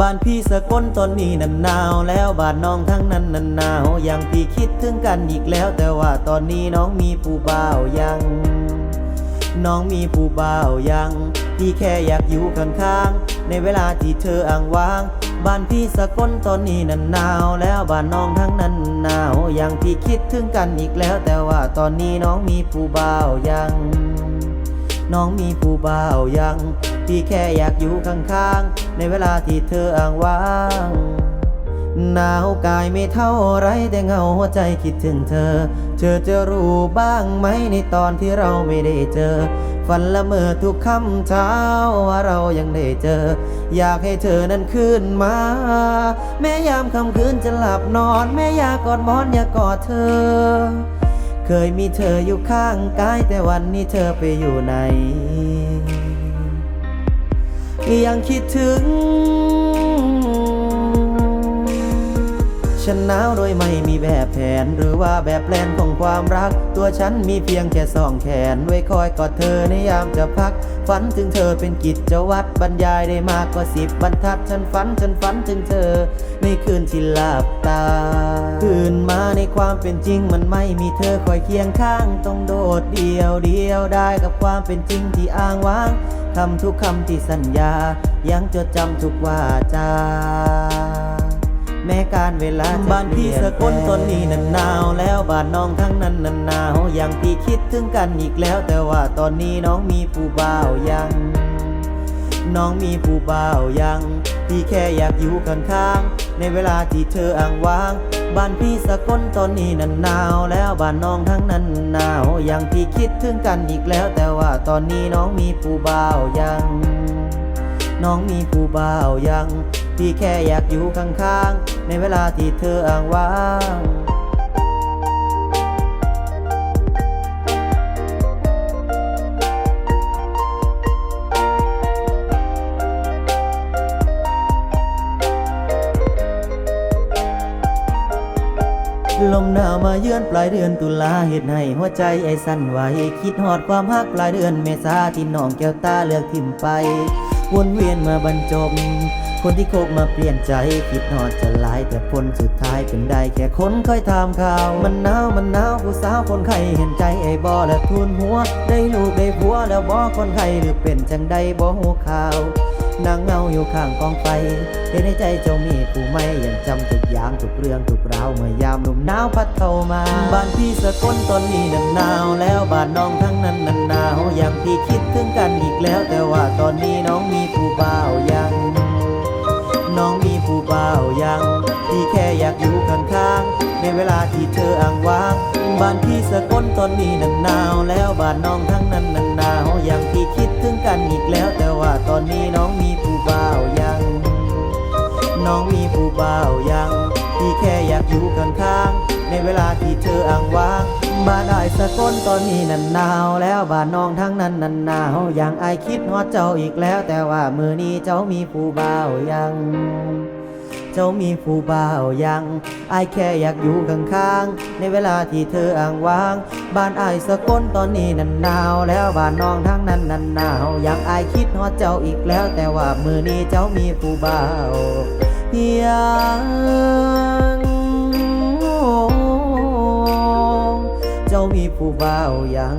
บ้านพี่สกลตอนนี้นันหนาวแล้วบ้านน้องทั้งนั้นนันหนาวยังพี่คิดถึงกันอีกแล้ว แต่ว่าตอนนี้น้องมีผู้บ่าวยัง น้องมีผู้บ่าวยัง พี่แค่อยากอยู่ข้างๆในเวลาที่เธออ้างว้าง บ้านพี่สกลตอนนี้นันหนาวแล้วบ้านน้องทั้งนั้นหนาวยังพี่คิดถึงกันอีกแล้ว แต่ว่าตอนนี้น้องมีผู้บ่าวยัง น้องมีผู้บ่าวยัง พี่แค่อยากอยู่ข้างๆ ในเวลาที่เธออ้างว้างหนาวกายไม่เท่าไรแต่เงาหัวใจคิดถึงเธอ เธอจะรู้บ้างไหมในตอนที่เราไม่ได้เจอ ฝันละเมอทุกคำเช้าว่าเรายังได้เจอ อยากให้เธอนั้นขึ้นมา แม้ยามค่ำคืนจะหลับนอน แม้อยากกอดมอนอยากกอดเธอ เคยมีเธออยู่ข้างกายแต่วันนี้เธอไปอยู่ไหน ยังคิดถึง ฉันหนาวโดยไม่มีแบบแผน หรือว่าแบบแปลนของความรัก ตัวฉันมีเพียงแค่สองแขน ไว้คอยกอดเธอในยามจะพัก ฝันถึงเธอเป็นกิจวัตรบรรยายได้มากกว่าสิบบรรทัด ฉันฝันฉันฝันถึงเธอ ในคืนที่หลับตาตื่นมาในความเป็นจริงมันไม่มีเธอคอยเคียงข้างต้องโดดเดียวเดียวได้กับความเป็นจริงที่อ้างว้างคำทุกคำที่สัญญา ยังจดจำทุกว่าจา แม้การเวลาบ้านพี่สกลตอนนี้นันหนาวแล้วบ้านน้องทั้งนั้นนันหนาวยังพี่คิดถึงกันอีกแล้ว แต่ว่าตอนนี้น้องมีผู้บ่าวยัง น้องมีผู้บ่าวยัง พี่แค่อยากอยู่ข้างๆในเวลาที่เธออ้างว้างบ้านพี่สกลตอนนี้นันหนาวแล้วบ้านน้องทั้งนั้นหนาวยังพี่คิดถึงกันอีกแล้ว แต่ว่าตอนนี้น้องมีผู้บ่าวยัง น้องมีผู้บ่าวยัง พี่แค่อยากอยู่ข้างๆ ในเวลาที่เธออ้างว้างลมหนาวมาเยือนปลายเดือนตุลาเหตุให้หัวใจไอ้สั่นไหวคิดหอดความฮักปลายเดือนเมษาที่น้องแก้วตาเลือกทิมไป วนเวียนมาบรรจบ คนที่โคบมาเปลี่ยนใจ คิดหอดจะลายแต่ผลสุดท้ายเป็นได้แค่คนคอยถามข่าว มันหนาวมันหนาวผู้สาวคนไข้เห็นใจไอ้บอและทุนหัว ได้ลูกได้ผัวแล้วบอคนไข้หรือเป็นจังใดบอหัวข่าว นางเงาอยู่ข้างกองไฟเห็นในใจเจ้ามีผู้ไม่ยังจำทุกอย่างทุกเรื่องทุกราวเมื่อยามลมหนาวพัดเข้ามา บ้านพี่สะกลตอนนี้นันหนาว แล้วบ้านน้องทั้งนั้นนันหนาวอยังพี่คิดถึงกันอีกแล้ว แต่ว่าตอนนี้น้องมีผู้บ่าวยัง น้องมีผู้บ่าวยังพี่แค่อยากอยู่ข้างๆในเวลาที่เธออ้างว้างบ้านพี่สะกลตอนนี้นันหนาว แล้วบ้านน้องทั้งนั้นนันหนาวอยังพี่คิดถึงกันอีกแล้ว แต่ว่าตอน เวลาที่เธออ้างว้างบ้านอายสกลตอนนี้นันหนาวแล้วบ้านน้องทั้งนั้นนันหนาวยังอายคิดฮอดเจ้าอีกแล้ว แต่ว่ามือนี้เจ้ามีผู้บ่าวยัง เจ้ามีผู้บ่าวยังอายแค่อยากอยู่ข้างๆในเวลาที่เธออ้างว้าง บ้านอายสกลตอนนี้นันหนาวแล้วบ้านน้องทั้งนั้นนันหนาวยังอายคิดฮอดเจ้าอีกแล้ว แต่ว่ามือนี้เจ้ามีผู้บ่าวยัง มีผู้บ่าวยัง